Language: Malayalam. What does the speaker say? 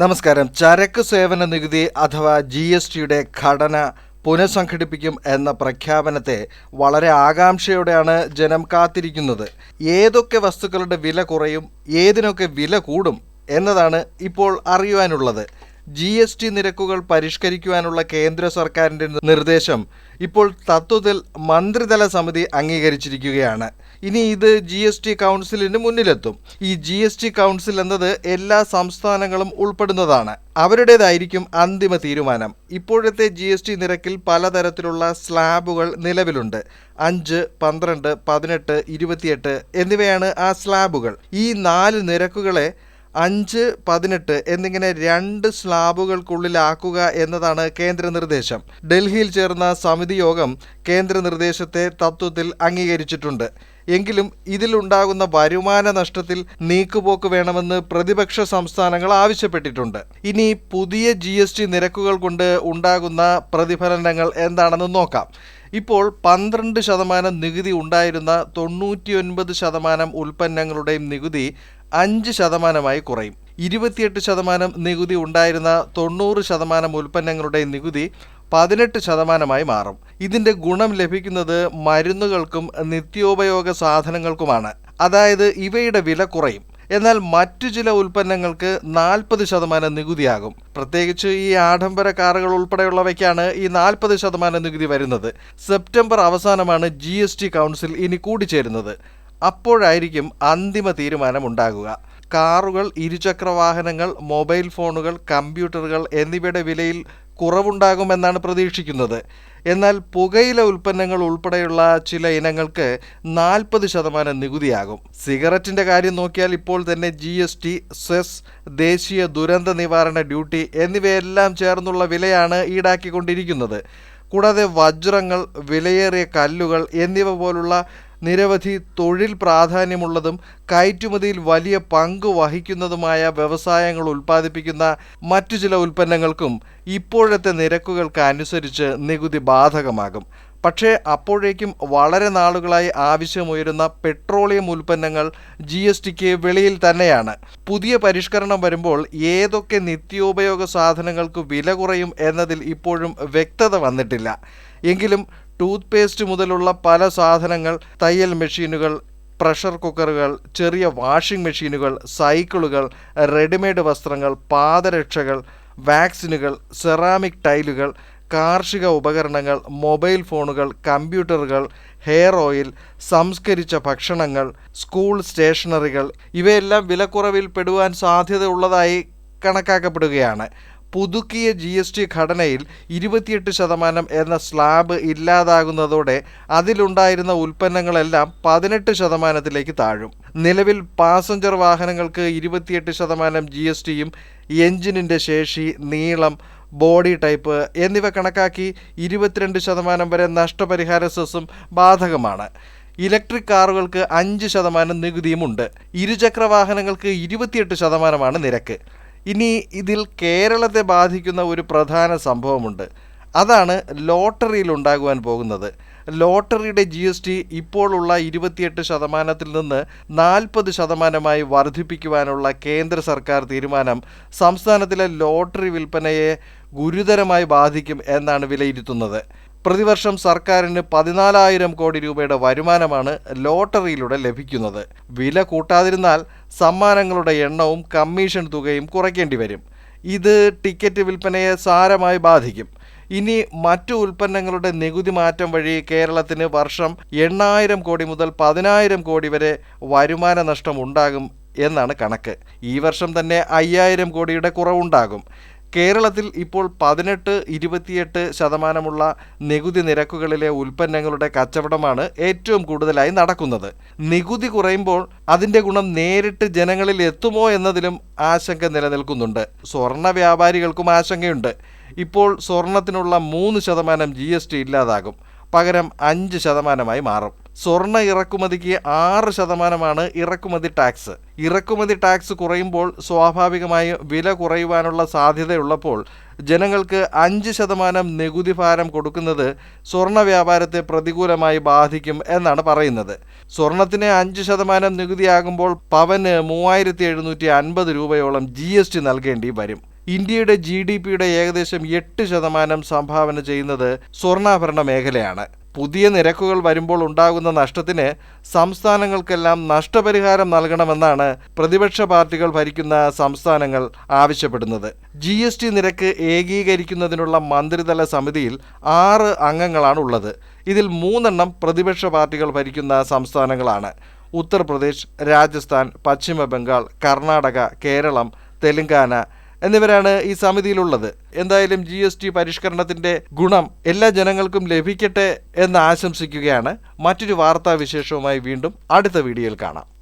നമസ്കാരം. ചരക്ക് സേവന നികുതി അഥവാ ജി എസ് ടിയുടെ ഘടന പുനഃസംഘടിപ്പിക്കും എന്ന പ്രഖ്യാപനത്തെ വളരെ ആകാംക്ഷയോടെയാണ് ജനം കാത്തിരിക്കുന്നത്. ഏതൊക്കെ വസ്തുക്കളുടെ വില കുറയും ഏതിനൊക്കെ വില കൂടും എന്നതാണ് ഇപ്പോൾ അറിയുവാനുള്ളത്. ജി നിരക്കുകൾ പരിഷ്കരിക്കുവാനുള്ള കേന്ദ്ര സർക്കാരിന്റെ നിർദ്ദേശം ഇപ്പോൾ തത്വത്തിൽ മന്ത്രിതല സമിതി അംഗീകരിച്ചിരിക്കുകയാണ്. ഇനി ഇത് ജി എസ് ടി കൗൺസിലിന് മുന്നിലെത്തും. ഈ ജി എസ് ടി കൗൺസിൽ എന്നത് എല്ലാ സംസ്ഥാനങ്ങളും ഉൾപ്പെടുന്നതാണ്. അവരുടേതായിരിക്കും അന്തിമ തീരുമാനം. ഇപ്പോഴത്തെ ജി എസ് ടി നിരക്കിൽ പലതരത്തിലുള്ള സ്ലാബുകൾ നിലവിലുണ്ട്. അഞ്ച് പന്ത്രണ്ട് പതിനെട്ട് ഇരുപത്തിയെട്ട് എന്നിവയാണ് ആ സ്ലാബുകൾ. ഈ നാല് നിരക്കുകളെ അഞ്ച് പതിനെട്ട് എന്നിങ്ങനെ രണ്ട് സ്ലാബുകൾക്കുള്ളിലാക്കുക എന്നതാണ് കേന്ദ്ര നിർദ്ദേശം. ഡൽഹിയിൽ ചേർന്ന സമിതി യോഗം കേന്ദ്ര നിർദ്ദേശത്തെ തത്വത്തിൽ അംഗീകരിച്ചിട്ടുണ്ട്. എങ്കിലും ഇതിലുണ്ടാകുന്ന വരുമാന നഷ്ടത്തിൽ നീക്കുപോക്ക് വേണമെന്ന് പ്രതിപക്ഷ സംസ്ഥാനങ്ങൾ ആവശ്യപ്പെട്ടിട്ടുണ്ട്. ഇനി പുതിയ ജി എസ് ടി നിരക്കുകൾ കൊണ്ട് ഉണ്ടാകുന്ന പ്രതിഫലനങ്ങൾ എന്താണെന്ന് നോക്കാം. ഇപ്പോൾ പന്ത്രണ്ട് ശതമാനം നികുതി ഉണ്ടായിരുന്ന തൊണ്ണൂറ്റിയൊൻപത് ശതമാനം ഉൽപ്പന്നങ്ങളുടെയും നികുതി അഞ്ച് ശതമാനമായി കുറയും. ഇരുപത്തിയെട്ട് ശതമാനം നികുതി ഉണ്ടായിരുന്ന തൊണ്ണൂറ് ശതമാനം ഉൽപ്പന്നങ്ങളുടെ നികുതി പതിനെട്ട് ശതമാനമായി മാറും. ഇതിന്റെ ഗുണം ലഭിക്കുന്നത് മരുന്നുകൾക്കും നിത്യോപയോഗ സാധനങ്ങൾക്കുമാണ്. അതായത് ഇവയുടെ വില കുറയും. എന്നാൽ മറ്റു ചില ഉൽപ്പന്നങ്ങൾക്ക് നാൽപ്പത് ശതമാനം നികുതിയാകും. പ്രത്യേകിച്ച് ഈ ആഡംബര കാറുകൾ ഉൾപ്പെടെയുള്ളവയ്ക്കാണ് ഈ നാൽപ്പത് ശതമാനം നികുതി വരുന്നത്. സെപ്റ്റംബർ അവസാനമാണ് ജി കൗൺസിൽ ഇനി കൂടിച്ചേരുന്നത്. അപ്പോഴായിരിക്കും അന്തിമ തീരുമാനം ഉണ്ടാകുക കാറുകൾ ഇരുചക്ര വാഹനങ്ങൾ മൊബൈൽ ഫോണുകൾ കമ്പ്യൂട്ടറുകൾ എന്നിവയുടെ വിലയിൽ കുറവുണ്ടാകുമെന്നാണ് പ്രതീക്ഷിക്കുന്നത്. എന്നാൽ പുകയില ഉൽപ്പന്നങ്ങൾ ഉൾപ്പെടെയുള്ള ചില ഇനങ്ങൾക്ക് നാൽപ്പത് ശതമാനം നികുതിയാകും. സിഗരറ്റിന്റെ കാര്യം നോക്കിയാൽ ഇപ്പോൾ തന്നെ ജി എസ് ടി സെസ് ദേശീയ ദുരന്ത നിവാരണ ഡ്യൂട്ടി എന്നിവയെല്ലാം ചേർന്നുള്ള വിലയാണ് ഈടാക്കിക്കൊണ്ടിരിക്കുന്നത്. കൂടാതെ വജ്രങ്ങൾ വിലയേറിയ കല്ലുകൾ എന്നിവ പോലുള്ള നിരവധി തൊഴിൽ പ്രാധാന്യമുള്ളതും കയറ്റുമതിയിൽ വലിയ പങ്ക് വഹിക്കുന്നതുമായ വ്യവസായങ്ങൾ ഉൽപ്പാദിപ്പിക്കുന്ന മറ്റു ചില ഉൽപ്പന്നങ്ങൾക്കും ഇപ്പോഴത്തെ നിരക്കുകൾക്ക് അനുസരിച്ച് നികുതി ബാധകമാകും. പക്ഷേ അപ്പോഴേക്കും വളരെ നാളുകളായി ആവശ്യമുയരുന്ന പെട്രോളിയം ഉൽപ്പന്നങ്ങൾ ജി എസ് ടിക്ക് വെളിയിൽ തന്നെയാണ്. പുതിയ പരിഷ്കരണം വരുമ്പോൾ ഏതൊക്കെ നിത്യോപയോഗ സാധനങ്ങൾക്ക് വില കുറയും എന്നതിൽ ഇപ്പോഴും വ്യക്തത വന്നിട്ടില്ല. എങ്കിലും ടൂത്ത് പേസ്റ്റ് മുതലുള്ള പല സാധനങ്ങൾ തയ്യൽ മെഷീനുകൾ പ്രഷർ കുക്കറുകൾ ചെറിയ വാഷിംഗ് മെഷീനുകൾ സൈക്കിളുകൾ റെഡിമെയ്ഡ് വസ്ത്രങ്ങൾ പാദരക്ഷകൾ വാക്സിനുകൾ സെറാമിക് ടൈലുകൾ കാർഷിക ഉപകരണങ്ങൾ മൊബൈൽ ഫോണുകൾ കമ്പ്യൂട്ടറുകൾ ഹെയർ ഓയിൽ സംസ്കരിച്ച ഭക്ഷണങ്ങൾ സ്കൂൾ സ്റ്റേഷനറികൾ ഇവയെല്ലാം വിലക്കുറവിൽ പെടുവാൻ സാധ്യതയുള്ളതായി കണക്കാക്കപ്പെടുകയാണ്. പുതുക്കിയ ജി എസ് ടി ഘടനയിൽ ഇരുപത്തിയെട്ട് ശതമാനം എന്ന സ്ലാബ് ഇല്ലാതാകുന്നതോടെ അതിലുണ്ടായിരുന്ന ഉൽപ്പന്നങ്ങളെല്ലാം പതിനെട്ട് ശതമാനത്തിലേക്ക് താഴും. നിലവിൽ പാസഞ്ചർ വാഹനങ്ങൾക്ക് ഇരുപത്തിയെട്ട് ശതമാനം ജി എസ് ടിയും എഞ്ചിനിന്റെ ശേഷി നീളം ബോഡി ടൈപ്പ് എന്നിവ കണക്കാക്കി ഇരുപത്തിരണ്ട് ശതമാനം വരെ നഷ്ടപരിഹാര സെസ്സും ബാധകമാണ്. ഇലക്ട്രിക് കാറുകൾക്ക് അഞ്ച് ശതമാനം നികുതിയുമുണ്ട്. ഇരുചക്ര വാഹനങ്ങൾക്ക് ഇരുപത്തിയെട്ട് ശതമാനമാണ് നിരക്ക്. ഇനി ഇതിൽ കേരളത്തെ ബാധിക്കുന്ന ഒരു പ്രധാന സംഭവമുണ്ട്. അതാണ് ലോട്ടറിയിൽ ഉണ്ടാകുവാൻ പോകുന്നത്. ലോട്ടറിയുടെ ജി എസ് ടി ഇപ്പോഴുള്ള ഇരുപത്തിയെട്ട് ശതമാനത്തിൽ നിന്ന് നാൽപ്പത് ശതമാനമായി വർദ്ധിപ്പിക്കുവാനുള്ള കേന്ദ്ര സർക്കാർ തീരുമാനം സംസ്ഥാനത്തിലെ ലോട്ടറി വിൽപ്പനയെ ഗുരുതരമായി ബാധിക്കും എന്നാണ് വിലയിരുത്തുന്നത്. പ്രതിവർഷം സർക്കാരിന് പതിനാലായിരം കോടി രൂപയുടെ വരുമാനമാണ് ലോട്ടറിയിലൂടെ ലഭിക്കുന്നത്. വില കൂട്ടാതിരുന്നാൽ സമ്മാനങ്ങളുടെ എണ്ണവും കമ്മീഷൻ തുകയും കുറയ്ക്കേണ്ടി വരും. ഇത് ടിക്കറ്റ് വിൽപ്പനയെ സാരമായി ബാധിക്കും. ഇനി മറ്റു ഉൽപ്പന്നങ്ങളുടെ നികുതി മാറ്റം വഴി കേരളത്തിന് വർഷം എണ്ണായിരം കോടി മുതൽ പതിനായിരം കോടി വരെ വരുമാന നഷ്ടം ഉണ്ടാകും എന്നാണ് കണക്ക്. ഈ വർഷം തന്നെ അയ്യായിരം കോടിയുടെ കുറവുണ്ടാകും. കേരളത്തിൽ ഇപ്പോൾ പതിനെട്ട് ഇരുപത്തിയെട്ട് ശതമാനമുള്ള നികുതി നിരക്കുകളിലെ ഉൽപ്പന്നങ്ങളുടെ കച്ചവടമാണ് ഏറ്റവും കൂടുതലായി നടക്കുന്നത്. നികുതി കുറയുമ്പോൾ അതിന്റെ ഗുണം നേരിട്ട് ജനങ്ങളിൽ എത്തുമോ എന്നതിലും ആശങ്ക നിലനിൽക്കുന്നുണ്ട്. സ്വർണ വ്യാപാരികൾക്കും ആശങ്കയുണ്ട്. ഇപ്പോൾ സ്വർണത്തിനുള്ള മൂന്ന് ശതമാനം ജി എസ് ടി ഇല്ലാതാകും. പകരം അഞ്ച് ശതമാനമായി മാറും. സ്വർണ ഇറക്കുമതിക്ക് ആറ് ശതമാനമാണ് ഇറക്കുമതി ടാക്സ്. ഇറക്കുമതി ടാക്സ് കുറയുമ്പോൾ സ്വാഭാവികമായും വില കുറയുവാനുള്ള സാധ്യതയുള്ളപ്പോൾ ജനങ്ങൾക്ക് അഞ്ച് ശതമാനം നികുതി ഭാരം കൊടുക്കുന്നത് സ്വർണ വ്യാപാരത്തെ പ്രതികൂലമായി ബാധിക്കും എന്നാണ് പറയുന്നത്. സ്വർണത്തിന് അഞ്ച് ശതമാനം നികുതിയാകുമ്പോൾ പവന് മൂവായിരത്തി എഴുന്നൂറ്റി അൻപത് രൂപയോളം ജി എസ് ടി നൽകേണ്ടി വരും. ഇന്ത്യയുടെ ജി ഡി പിയുടെ ഏകദേശം എട്ട് ശതമാനം സംഭാവന ചെയ്യുന്നത് സ്വർണാഭരണ മേഖലയാണ്. പുതിയ നിരക്കുകൾ വരുമ്പോൾ ഉണ്ടാകുന്ന നഷ്ടത്തിന് സംസ്ഥാനങ്ങൾക്കെല്ലാം നഷ്ടപരിഹാരം നൽകണമെന്നാണ് പ്രതിപക്ഷ പാർട്ടികൾ ഭരിക്കുന്ന സംസ്ഥാനങ്ങൾ ആവശ്യപ്പെടുന്നത്. ജി എസ് ടി നിരക്ക് ഏകീകരിക്കുന്നതിനുള്ള മന്ത്രിതല സമിതിയിൽ ആറ് അംഗങ്ങളാണ് ഉള്ളത് ഇതിൽ മൂന്നെണ്ണം പ്രതിപക്ഷ പാർട്ടികൾ ഭരിക്കുന്ന സംസ്ഥാനങ്ങളാണ്. ഉത്തർപ്രദേശ് രാജസ്ഥാൻ പശ്ചിമ ബംഗാൾ കർണാടക കേരളം തെലങ്കാന എന്നിവരാണ് ഈ സമിതിയിലുള്ളത്. എന്തായാലും ജി എസ് ടി പരിഷ്കരണത്തിന്റെ ഗുണം എല്ലാ ജനങ്ങൾക്കും ലഭിക്കട്ടെ എന്ന് ആശംസിക്കുകയാണ്. മറ്റൊരു വാർത്താ വിശേഷവുമായി വീണ്ടും അടുത്ത വീഡിയോയിൽ കാണാം.